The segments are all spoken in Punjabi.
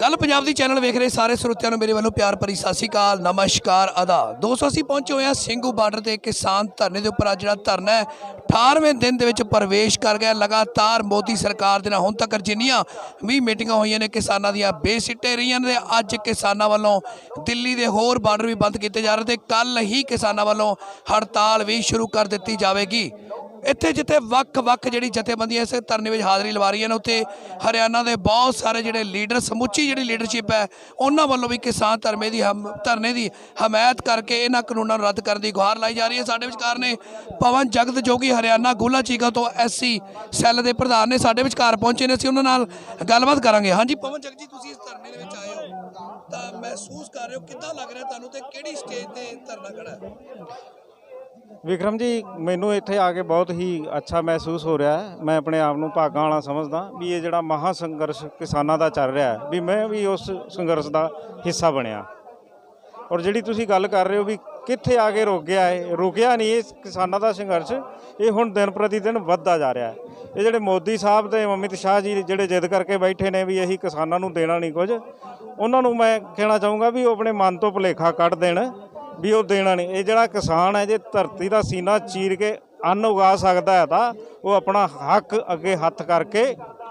ਗੱਲ ਪੰਜਾਬ ਦੀ ਚੈਨਲ ਵੇਖ ਰਹੇ ਸਾਰੇ ਸਰੋਤਿਆਂ ਨੂੰ ਮੇਰੇ ਵੱਲੋਂ ਪਿਆਰ ਭਰੀ ਸਤਿ ਸ਼੍ਰੀ ਅਕਾਲ, ਨਮਸਕਾਰ ਅਦਾ ਦੋਸਤੋ, ਅਸੀਂ ਪਹੁੰਚੇ ਹੋਏ ਹਾਂ ਸਿੰਘੂ ਬਾਰਡਰ ਤੇ ਕਿਸਾਨ ਧਰਨੇ ਦੇ ਉੱਪਰ। ਅੱਜ ਜਿਹੜਾ ਧਰਨਾ ਹੈ 18ਵੇਂ ਦਿਨ ਦੇ ਵਿੱਚ ਪ੍ਰਵੇਸ਼ ਕਰ ਗਿਆ। ਲਗਾਤਾਰ ਮੋਦੀ ਸਰਕਾਰ ਦੇ ਨਾਲ ਹੁਣ ਤੱਕ ਜਿੰਨੀਆਂ ਵੀ ਮੀਟਿੰਗਾਂ ਹੋਈਆਂ ਨੇ ਕਿਸਾਨਾਂ ਦੀਆਂ, ਬੇਸਿੱਟੇ ਰਹੀਆਂ ਨੇ। ਅੱਜ ਕਿਸਾਨਾਂ ਵੱਲੋਂ ਦਿੱਲੀ ਦੇ ਹੋਰ ਬਾਰਡਰ ਵੀ ਬੰਦ ਕੀਤੇ ਜਾ ਰਹੇ ਤੇ ਕੱਲ ਹੀ ਕਿਸਾਨਾਂ ਵੱਲੋਂ ਹੜਤਾਲ ਵੀ ਸ਼ੁਰੂ ਕਰ ਦਿੱਤੀ ਜਾਵੇਗੀ। ਇੱਥੇ ਜਿੱਥੇ ਵੱਖ-ਵੱਖ ਜਿਹੜੀ ਜਥੇਬੰਦੀਆਂ ਇਸ ਧਰਨੇ ਵਿੱਚ ਹਾਜ਼ਰੀ ਲਵਾ ਰਹੀਆਂ ਨੇ, ਉੱਥੇ ਹਰਿਆਣਾ ਦੇ ਬਹੁਤ ਸਾਰੇ ਜਿਹੜੇ ਲੀਡਰ, ਸਮੁੱਚੀ ਜਿਹੜੀ ਲੀਡਰਸ਼ਿਪ ਹੈ, ਉਹਨਾਂ ਵੱਲੋਂ ਵੀ ਕਿਸਾਨ ਧਰਮੇ ਦੀ ਹਮ, ਧਰਨੇ ਦੀ ਹਮਾਇਤ ਕਰਕੇ ਇਹਨਾਂ ਕਾਨੂੰਨਾਂ ਨੂੰ ਰੱਦ ਕਰਨ ਦੀ ਗੁਹਾਰ ਲਾਈ ਜਾ ਰਹੀ ਹੈ। ਸਾਡੇ ਵਿਚਕਾਰ ਨੇ ਪਵਨ ਜਗਤ ਜੋਗੀ ਹਰਿਆਣਾ ਗੋਲਾ ਚੀਗਾ ਤੋਂ ਐਸਸੀ ਸੈੱਲ ਦੇ ਪ੍ਰਧਾਨ ਨੇ ਸਾਡੇ ਵਿਚਕਾਰ ਪਹੁੰਚੇ ਨੇ, ਅਸੀਂ ਉਹਨਾਂ ਨਾਲ ਗੱਲਬਾਤ ਕਰਾਂਗੇ। ਹਾਂਜੀ, ਪਵਨ ਜਗਤ ਜੀ, ਤੁਸੀਂ ਇਸ ਧਰਨੇ ਦੇ ਵਿੱਚ ਆਏ ਹੋ। ਤਾਂ ਮਹਿਸੂਸ ਕਰ ਰਹੇ ਹੋ, ਕਿੱਦਾਂ ਲੱਗ ਰਿਹਾ ਤੁਹਾਨੂੰ ਤੇ ਕਿਹੜੀ ਸਟੇਜ ਤੇ ਧਰਨਾ ਖੜਾ ਹੈ? ਵਿਕਰਮ ਜੀ, ਮੈਨੂੰ ਇੱਥੇ ਆ ਕੇ ਬਹੁਤ ਹੀ ਅੱਛਾ ਮਹਿਸੂਸ ਹੋ ਰਿਹਾ ਹੈ। ਮੈਂ ਆਪਣੇ ਆਪ ਨੂੰ ਭਾਗਾਂ ਵਾਲਾ ਸਮਝਦਾ ਵੀ ਇਹ ਜਿਹੜਾ ਮਹਾ ਸੰਘਰਸ਼ ਕਿਸਾਨਾਂ ਦਾ ਚੱਲ ਰਿਹਾ ਹੈ, ਵੀ ਮੈਂ ਵੀ ਉਸ ਸੰਘਰਸ਼ ਦਾ ਹਿੱਸਾ ਬਣਿਆ। ਔਰ ਜਿਹੜੀ ਤੁਸੀਂ ਗੱਲ ਕਰ ਰਹੇ ਹੋ ਵੀ ਕਿੱਥੇ ਆ ਕੇ ਰੁਕ ਗਿਆ ਹੈ ਰੁਕਿਆ ਨਹੀਂ ਇਹ ਕਿਸਾਨਾਂ ਦਾ ਸੰਘਰਸ਼, ਇਹ ਹੁਣ ਦਿਨ ਪ੍ਰਤੀ ਦਿਨ ਵੱਧਦਾ ਜਾ ਰਿਹਾ ਹੈ। ਇਹ ਜਿਹੜੇ ਮੋਦੀ ਸਾਹਿਬ ਤੇ ਅਮਿਤ ਸ਼ਾਹ ਜੀ ਜਿਹੜੇ ਜਿੱਦ ਕਰਕੇ ਬੈਠੇ ਨੇ ਵੀ ਅਸੀਂ ਕਿਸਾਨਾਂ ਨੂੰ ਦੇਣਾ ਨਹੀਂ ਕੁਝ, ਉਹਨਾਂ ਨੂੰ ਮੈਂ ਕਹਿਣਾ ਚਾਹੂੰਗਾ ਵੀ ਉਹ ਆਪਣੇ ਮਨ ਤੋਂ ਭੁਲੇਖਾ ਕੱਢ ਦੇਣ। ਵੀ ਉਹ ਦੇਣਾ ਨਹੀਂ। ਇਹ ਜਿਹੜਾ ਕਿਸਾਨ ਹੈ ਜੇ ਧਰਤੀ ਦਾ ਸੀਨਾ ਚੀਰ ਕੇ ਅੰਨ ਉਗਾ ਸਕਦਾ ਹੈ ਤਾਂ ਉਹ ਆਪਣਾ ਹੱਕ ਅੱਗੇ ਹੱਥ ਕਰਕੇ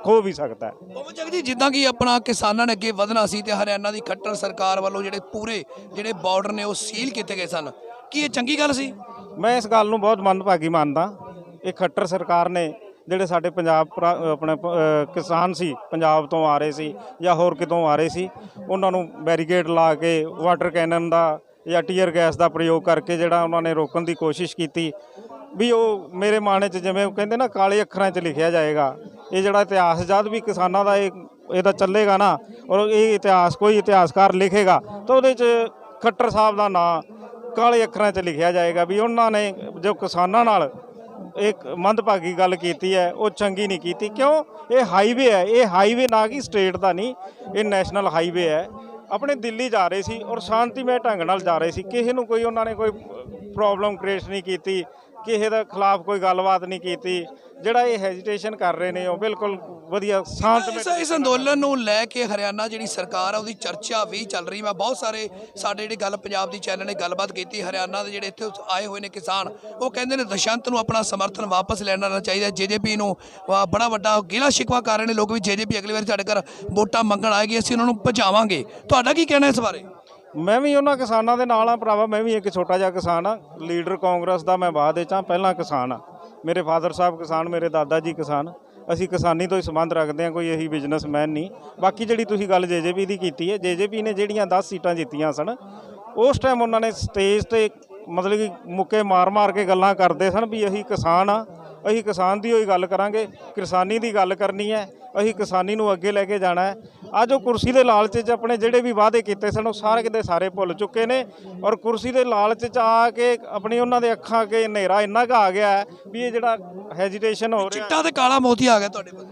ਖੋ ਵੀ ਸਕਦਾ ਹੈ। ਪਵਨ ਜਗ ਜੀ ਜਿੱਦਾਂ ਕਿ ਆਪਣਾ ਕਿਸਾਨਾਂ ਨੇ ਅੱਗੇ ਵਧਣਾ ਸੀ ਤੇ ਹਰਿਆਣਾ ਦੀ ਖੱਟਰ ਸਰਕਾਰ ਵੱਲੋਂ ਜਿਹੜੇ ਪੂਰੇ ਜਿਹੜੇ ਬਾਰਡਰ ਨੇ ਉਹ ਸੀਲ ਕੀਤੇ ਗਏ ਸਨ। ਕੀ ਇਹ ਚੰਗੀ ਗੱਲ ਸੀ? ਮੈਂ ਇਸ ਗੱਲ ਨੂੰ ਬਹੁਤ ਮੰਦਭਾਗੀ ਮੰਨਦਾ। ਇਹ ਖੱਟਰ ਸਰਕਾਰ ਨੇ ਜਿਹੜੇ ਸਾਡੇ ਪੰਜਾਬ ਆਪਣੇ ਕਿਸਾਨ ਸੀ ਪੰਜਾਬ ਤੋਂ ਆ ਰਹੇ ਸੀ ਜਾਂ ਹੋਰ ਕਿਤੋਂ ਆ ਰਹੇ ਸੀ ਉਹਨਾਂ ਨੂੰ ਬੈਰੀਕੇਡ ਲਾ ਕੇ ਵਾਟਰ ਕੈਨਨ ਦਾ ਜਾਂ ਟੀਅਰ ਗੈਸ ਦਾ ਪ੍ਰਯੋਗ ਕਰਕੇ ਜਿਹੜਾ ਉਹਨਾਂ ਨੇ ਰੋਕਣ ਦੀ ਕੋਸ਼ਿਸ਼ ਕੀਤੀ ਵੀ ਉਹ ਮੇਰੇ ਮਾਣੇ 'ਚ ਜਿਵੇਂ ਉਹ ਕਹਿੰਦੇ ਨਾ ਕਾਲੇ ਅੱਖਰਾਂ 'ਚ ਲਿਖਿਆ ਜਾਏਗਾ, ਇਹ ਜਿਹੜਾ ਇਤਿਹਾਸ ਜਦ ਵੀ ਕਿਸਾਨਾਂ ਦਾ ਇਹ ਇਹਦਾ ਚੱਲੇਗਾ ਨਾ ਔਰ ਇਹ ਇਤਿਹਾਸ, ਕੋਈ ਇਤਿਹਾਸਕਾਰ ਲਿਖੇਗਾ ਤਾਂ ਉਹਦੇ 'ਚ ਖੱਟਰ ਸਾਹਿਬ ਦਾ ਨਾਂ ਕਾਲੇ ਅੱਖਰਾਂ 'ਚ ਲਿਖਿਆ ਜਾਏਗਾ ਵੀ ਉਹਨਾਂ ਨੇ ਜੋ ਕਿਸਾਨਾਂ ਨਾਲ ਇੱਕ ਮੰਦਭਾਗੀ ਗੱਲ ਕੀਤੀ ਹੈ, ਉਹ ਚੰਗੀ ਨਹੀਂ ਕੀਤੀ। ਕਿਉਂ? ਇਹ ਹਾਈਵੇ ਹੈ, ਇਹ ਹਾਈਵੇ ਨਾ ਕਿ ਸਟੇਟ ਦਾ ਨਹੀਂ, ਇਹ ਨੈਸ਼ਨਲ ਹਾਈਵੇ ਹੈ। ਆਪਣੇ ਦਿੱਲੀ ਜਾ ਰਹੇ ਸੀ ਔਰ ਸ਼ਾਂਤੀਮय ਢੰਗ ਨਾਲ ਜਾ ਰਹੇ ਸੀ। ਕਿਸੇ ਨੂੰ ਕੋਈ ਉਹਨਾਂ ਨੇ ਕੋਈ ਪ੍ਰੋਬਲਮ ਕ੍ਰੀਏਟ ਨਹੀਂ ਕੀਤੀ। ਕਿਸੇ ਦੇ ਖਿਲਾਫ ਕੋਈ ਗੱਲਬਾਤ ਨਹੀਂ ਕੀਤੀ। ਜਿਹੜਾ ਇਹ ਹੈਜੀਟੇਸ਼ਨ ਕਰ ਰਹੇ ਨੇ ਉਹ ਬਿਲਕੁਲ ਵਧੀਆ ਸ਼ਾਂਤਮਈ ਇਸ ਇਸ ਅੰਦੋਲਨ ਨੂੰ ਲੈ ਕੇ ਹਰਿਆਣਾ ਜਿਹੜੀ ਸਰਕਾਰ ਆ ਉਹਦੀ ਚਰਚਾ ਵੀ ਚੱਲ ਰਹੀ। ਮੈਂ ਬਹੁਤ ਸਾਰੇ ਸਾਡੇ ਜਿਹੜੇ ਗੱਲ ਪੰਜਾਬ ਦੀ ਚੈਨਲ ਨੇ ਗੱਲਬਾਤ ਕੀਤੀ। ਹਰਿਆਣਾ ਦੇ ਜਿਹੜੇ ਇੱਥੇ ਆਏ ਹੋਏ ਨੇ ਕਿਸਾਨ ਉਹ ਕਹਿੰਦੇ ਨੇ ਦਸ਼ੰਤ ਨੂੰ ਆਪਣਾ ਸਮਰਥਨ ਵਾਪਸ ਲੈਣਾ ਚਾਹੀਦਾ। ਜੇਜੇਪੀ ਨੂੰ ਬੜਾ ਵੱਡਾ ਗਿਲਾ ਸ਼ਿਕਵਾ ਕਰ ਰਹੇ ਨੇ। ਲੋਕ ਵੀ ਜੇਜੇਪੀ ਅਗਲੀ ਵਾਰ ਸਾਡੇ ਘਰ ਵੋਟਾਂ ਮੰਗਣ ਆਏਗੀ ਅਸੀਂ ਉਹਨਾਂ ਨੂੰ ਭਜਾਵਾਂਗੇ। ਤੁਹਾਡਾ ਕੀ ਕਹਿਣਾ ਇਸ ਬਾਰੇ? ਮੈਂ ਵੀ ਉਹਨਾਂ ਕਿਸਾਨਾਂ ਦੇ ਨਾਲ ਆ ਭਰਾਵਾ, ਮੈਂ ਵੀ ਇੱਕ ਛੋਟਾ ਜਿਹਾ ਕਿਸਾਨ ਆ। ਲੀਡਰ ਕਾਂਗਰਸ ਦਾ ਮੈਂ ਬਾਅਦ ਵਿੱਚ ਆ, ਪਹਿਲਾਂ ਕਿਸਾਨ ਆ। ਮੇਰੇ ਫਾਦਰ ਸਾਹਿਬ ਕਿਸਾਨ, ਮੇਰੇ ਦਾਦਾ ਜੀ ਕਿਸਾਨ। ਅਸੀਂ ਕਿਸਾਨੀ ਤੋਂ ਹੀ ਸੰਬੰਧ ਰੱਖਦੇ ਹਾਂ, ਕੋਈ ਇਹੀ ਬਿਜ਼ਨਸਮੈਨ ਨਹੀਂ। ਬਾਕੀ ਜਿਹੜੀ ਤੁਸੀਂ ਗੱਲ ਜੇਜੇਪੀ ਦੀ ਕੀਤੀ ਹੈ, ਜੇਜੇਪੀ ਨੇ ਜਿਹੜੀਆਂ 10 ਸੀਟਾਂ ਜਿੱਤੀਆਂ ਸਨ, ਉਸ ਟਾਈਮ ਉਹਨਾਂ ਨੇ ਸਟੇਜ ਤੇ ਮਤਲਬ ਕਿ ਮੁੱਕੇ ਮਾਰ-ਮਾਰ ਕੇ ਗੱਲਾਂ ਕਰਦੇ ਸਨ ਵੀ ਅਸੀਂ ਕਿਸਾਨ ਆ, ਅਸੀਂ ਕਿਸਾਨ ਦੀ ਹੋਈ ਗੱਲ ਕਰਾਂਗੇ, ਕਿਸਾਨੀ ਦੀ ਗੱਲ ਕਰਨੀ ਹੈ, ਅਸੀਂ ਕਿਸਾਨੀ ਨੂੰ ਅੱਗੇ ਲੈ ਕੇ ਜਾਣਾ ਹੈ। ਅੱਜ ਉਹ ਕੁਰਸੀ ਦੇ ਲਾਲਚ 'ਚ ਆਪਣੇ ਜਿਹੜੇ ਵੀ ਵਾਅਦੇ ਕੀਤੇ ਸਨ ਉਹ ਸਾਰੇ ਕਿਤੇ ਸਾਰੇ ਭੁੱਲ ਚੁੱਕੇ ਨੇ। ਔਰ ਕੁਰਸੀ ਦੇ ਲਾਲਚ 'ਚ ਆ ਕੇ ਆਪਣੀ ਉਹਨਾਂ ਦੇ ਅੱਖਾਂ ਅੱਗੇ ਹਨੇਰਾ ਇੰਨਾ ਕੁ ਆ ਗਿਆ ਵੀ ਇਹ ਜਿਹੜਾ ਹੈਜੀਟੇਸ਼ਨ ਹੋ ਰਿਹਾ ਚਿੱਟਾ ਤੇ ਕਾਲਾ ਮੋਤੀ ਆ ਗਿਆ ਤੁਹਾਡੇ ਕੋਲ।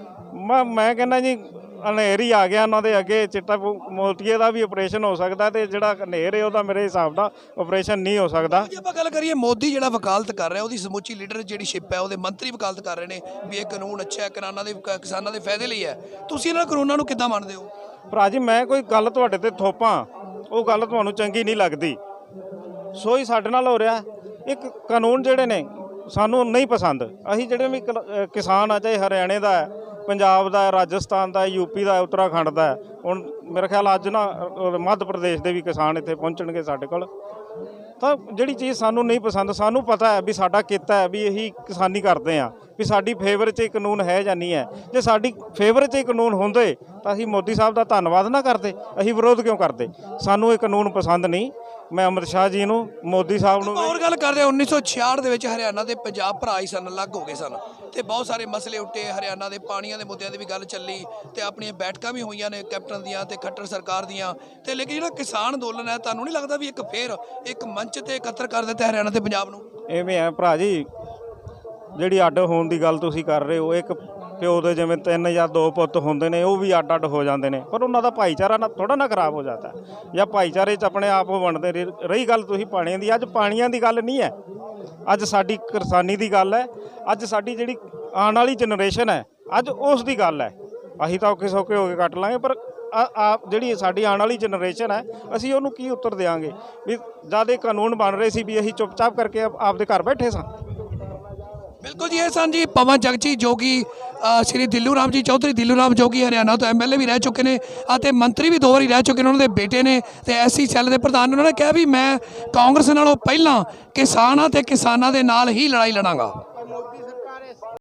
ਮੈਂ ਮੈਂ ਕਹਿੰਦਾ ਜੀ ਹਨੇਰ ਆ ਗਿਆ ਉਹਨਾਂ ਦੇ ਅੱਗੇ ਚਿੱਟਾ ਮੋਤੀਏ ਦਾ ਵੀ ਆਪਰੇਸ਼ਨ ਹੋ ਸਕਦਾ ਤੇ ਜਿਹੜਾ ਹਨੇਰ ਹੈ ਉਹਦਾ ਮੇਰੇ ਹਿਸਾਬ ਦਾ ਆਪਰੇਸ਼ਨ ਨਹੀਂ ਹੋ ਸਕਦਾ। ਜੇ ਆਪਾਂ ਗੱਲ ਕਰੀਏ ਮੋਦੀ ਜਿਹੜਾ ਵਕਾਲਤ ਕਰ ਰਿਹਾ ਉਹਦੀ ਸਮੁੱਚੀ ਲੀਡਰ ਜਿਹੜੀ ਸ਼ਿਪ ਹੈ ਉਹਦੇ ਮੰਤਰੀ ਵਕਾਲਤ ਕਰ ਰਹੇ ਨੇ ਵੀ ਇਹ ਕਾਨੂੰਨ ਅੱਛਾ ਹੈ ਕਿਸਾਨਾਂ ਦੇ ਕਿਸਾਨਾਂ ਦੇ ਫਾਇਦੇ ਲਈ ਹੈ। ਤੁਸੀਂ ਇਹਨਾਂ ਕਾਨੂੰਨਾਂ ਨੂੰ ਕਿੱਦਾਂ ਮੰਨਦੇ ਹੋ? ਭਰਾ ਜੀ ਮੈਂ ਕੋਈ ਗੱਲ ਤੁਹਾਡੇ ਤੇ ਥੋਪਾਂ ਉਹ ਗੱਲ ਤੁਹਾਨੂੰ ਚੰਗੀ ਨਹੀਂ ਲੱਗਦੀ। ਸੋ ਹੀ ਸਾਡੇ ਨਾਲ ਹੋ ਰਿਹਾ। ਇੱਕ ਕਾਨੂੰਨ ਜਿਹੜੇ ਨੇ ਸਾਨੂੰ ਨਹੀਂ ਪਸੰਦ। ਅਸੀਂ ਜਿਹੜੇ ਵੀ ਕਿਸਾਨ ਆ ਚਾਹੇ ਹਰਿਆਣੇ ਦਾ ਹੈ ਪੰਜਾਬ ਦਾ ਰਾਜਸਥਾਨ ਦਾ ਹੈ ਯੂਪੀ ਦਾ ਉੱਤਰਾਖੰਡ ਦਾ ਹੁਣ ਮੇਰੇ ਖਿਆਲ ਅੱਜ ਨਾ ਮੱਧ ਪ੍ਰਦੇਸ਼ ਦੇ ਵੀ ਕਿਸਾਨ ਇੱਥੇ ਪਹੁੰਚਣਗੇ ਸਾਡੇ ਕੋਲ। ਤਾਂ ਜਿਹੜੀ ਚੀਜ਼ ਸਾਨੂੰ ਨਹੀਂ ਪਸੰਦ, ਸਾਨੂੰ ਪਤਾ ਹੈ ਵੀ ਸਾਡਾ ਕਿੱਤਾ ਹੈ, ਵੀ ਇਹੀ ਕਿਸਾਨੀ ਕਰਦੇ ਆ ਵੀ ਸਾਡੀ ਫੇਵਰ 'ਚ ਇਹ ਕਾਨੂੰਨ ਹੈ ਜਾਂ ਨਹੀਂ ਹੈ। ਜੇ ਸਾਡੀ ਫੇਵਰ 'ਚ ਇਹ ਕਾਨੂੰਨ ਹੁੰਦੇ, ਤਾਂ ਅਸੀਂ ਮੋਦੀ ਸਾਹਿਬ ਦਾ ਧੰਨਵਾਦ ਨਾ ਕਰਦੇ, ਅਸੀਂ ਵਿਰੋਧ ਕਿਉਂ ਕਰਦੇ? ਸਾਨੂੰ ਇਹ ਕਾਨੂੰਨ ਪਸੰਦ ਨਹੀਂ। ਮੈਂ ਅਮਿਤ ਸ਼ਾਹ ਜੀ ਨੂੰ ਮੋਦੀ ਸਾਹਿਬ ਨੂੰ ਹੋਰ ਗੱਲ ਕਰਦੇ ਹਾਂ 1966 ਦੇ ਵਿੱਚ ਹਰਿਆਣਾ ਤੇ ਪੰਜਾਬ ਭਰਾ ਹੀ ਸਨ ਅਲੱਗ ਹੋ ਗਏ ਸਨ ਤੇ ਬਹੁਤ ਸਾਰੇ ਮਸਲੇ ਉੱਠੇ ਹਰਿਆਣਾ ਦੇ ਪਾਣੀਆਂ ਦੇ ਮੁੱਦਿਆਂ ਦੀ ਵੀ ਗੱਲ ਚੱਲੀ ਤੇ ਆਪਣੀਆਂ ਬੈਠਕਾਂ ਵੀ ਹੋਈਆਂ ਨੇ ਕੈਪਟਨ ਦੀਆਂ ਤੇ ਖੱਟਰ ਸਰਕਾਰ ਦੀਆਂ ਤੇ ਲੇਕਿਨ ਜਿਹੜਾ ਕਿਸਾਨ ਅੰਦੋਲਨ ਹੈ ਤੁਹਾਨੂੰ ਨਹੀਂ ਲੱਗਦਾ ਵੀ ਇੱਕ ਫੇਰ ਇੱਕ ਮੰਚ ਤੇ ਇਕੱਤਰ ਕਰ ਦਿੱਤਾ ਹਰਿਆਣਾ ਤੇ ਪੰਜਾਬ ਨੂੰ? ਐਵੇਂ ਆ ਭਰਾ ਜੀ ਜਿਹੜੀ ਅੱਡ ਹੋਣ ਦੀ ਗੱਲ ਤੁਸੀਂ ਕਰ ਰਹੇ ਹੋ ਇੱਕ ਪਿਓ ਦੇ ਜਿਵੇਂ ਤਿੰਨ ਜਾਂ ਦੋ ਪੁੱਤ ਹੁੰਦੇ ਨੇ, ਉਹ ਵੀ ਅੱਡ ਅੱਡ ਹੋ ਜਾਂਦੇ ਨੇ। ਪਰ ਉਹਨਾਂ ਦਾ ਭਾਈਚਾਰਾ ਨਾ ਥੋੜਾ ਨਾ ਖਰਾਬ ਹੋ ਜਾਂਦਾ। ਜਾਂ ਭਾਈਚਾਰੇ 'ਚ ਆਪਣੇ ਆਪ ਉਹ ਬਣਦੇ ਰਹੇ- ਰਹੀ ਗੱਲ ਤੁਸੀਂ ਪਾਣੀਆਂ ਦੀ, ਅੱਜ ਪਾਣੀਆਂ ਦੀ ਗੱਲ ਨਹੀਂ ਹੈ। ਅੱਜ ਸਾਡੀ ਕਿਸਾਨੀ ਦੀ ਗੱਲ ਹੈ। ਅੱਜ ਸਾਡੀ ਜਿਹੜੀ ਆਉਣ ਵਾਲੀ ਜਨਰੇਸ਼ਨ ਹੈ, ਅੱਜ ਉਸ ਦੀ ਗੱਲ ਹੈ। ਅਸੀਂ ਤਾਂ ਔਖੇ ਸੌਖੇ ਹੋ ਕੇ ਕੱਟ ਲਾਂਗੇ, ਪਰ ਆ ਜਿਹੜੀ ਸਾਡੀ ਆਉਣ ਵਾਲੀ ਜਨਰੇਸ਼ਨ ਹੈ, ਅਸੀਂ ਉਹਨੂੰ ਕੀ ਉੱਤਰ ਦੇਵਾਂਗੇ ਵੀ ਜਦ ਇਹ ਕਾਨੂੰਨ ਬਣ ਰਹੇ ਸੀ ਵੀ ਅਸੀਂ ਚੁੱਪਚਾਪ ਕਰਕੇ ਆਪਦੇ ਘਰ ਬੈਠੇ ਸਾਂ। ਬਿਲਕੁਲ ਜੀ, ਇਹ ਸਨ ਜੀ ਪਵਨ ਜਗਜੀ ਜੋ ਕਿ ਸ਼੍ਰੀ ਦਿੱਲੂ ਰਾਮ ਜੀ, ਚੌਧਰੀ ਦਿੱਲੂ ਰਾਮ ਜੋ ਕਿ ਹਰਿਆਣਾ ਤੋਂ ਐਮਐਲਏ ਵੀ ਰਹਿ ਚੁੱਕੇ ਨੇ ਅਤੇ ਮੰਤਰੀ ਵੀ ਦੋ ਵਾਰੀ ਰਹਿ ਚੁੱਕੇ ਨੇ, ਉਹਨਾਂ ਦੇ ਬੇਟੇ ਨੇ ਤੇ ਐਸਸੀ ਸੈੱਲ ਦੇ ਪ੍ਰਧਾਨ ਨੇ, ਉਹਨਾਂ ਨੇ ਕਿਹਾ ਵੀ ਮੈਂ ਕਾਂਗਰਸ ਨਾਲੋਂ ਪਹਿਲਾਂ ਕਿਸਾਨਾਂ ਤੇ ਕਿਸਾਨਾਂ ਦੇ ਨਾਲ ਹੀ ਲੜਾਈ ਲੜਾਂਗਾ।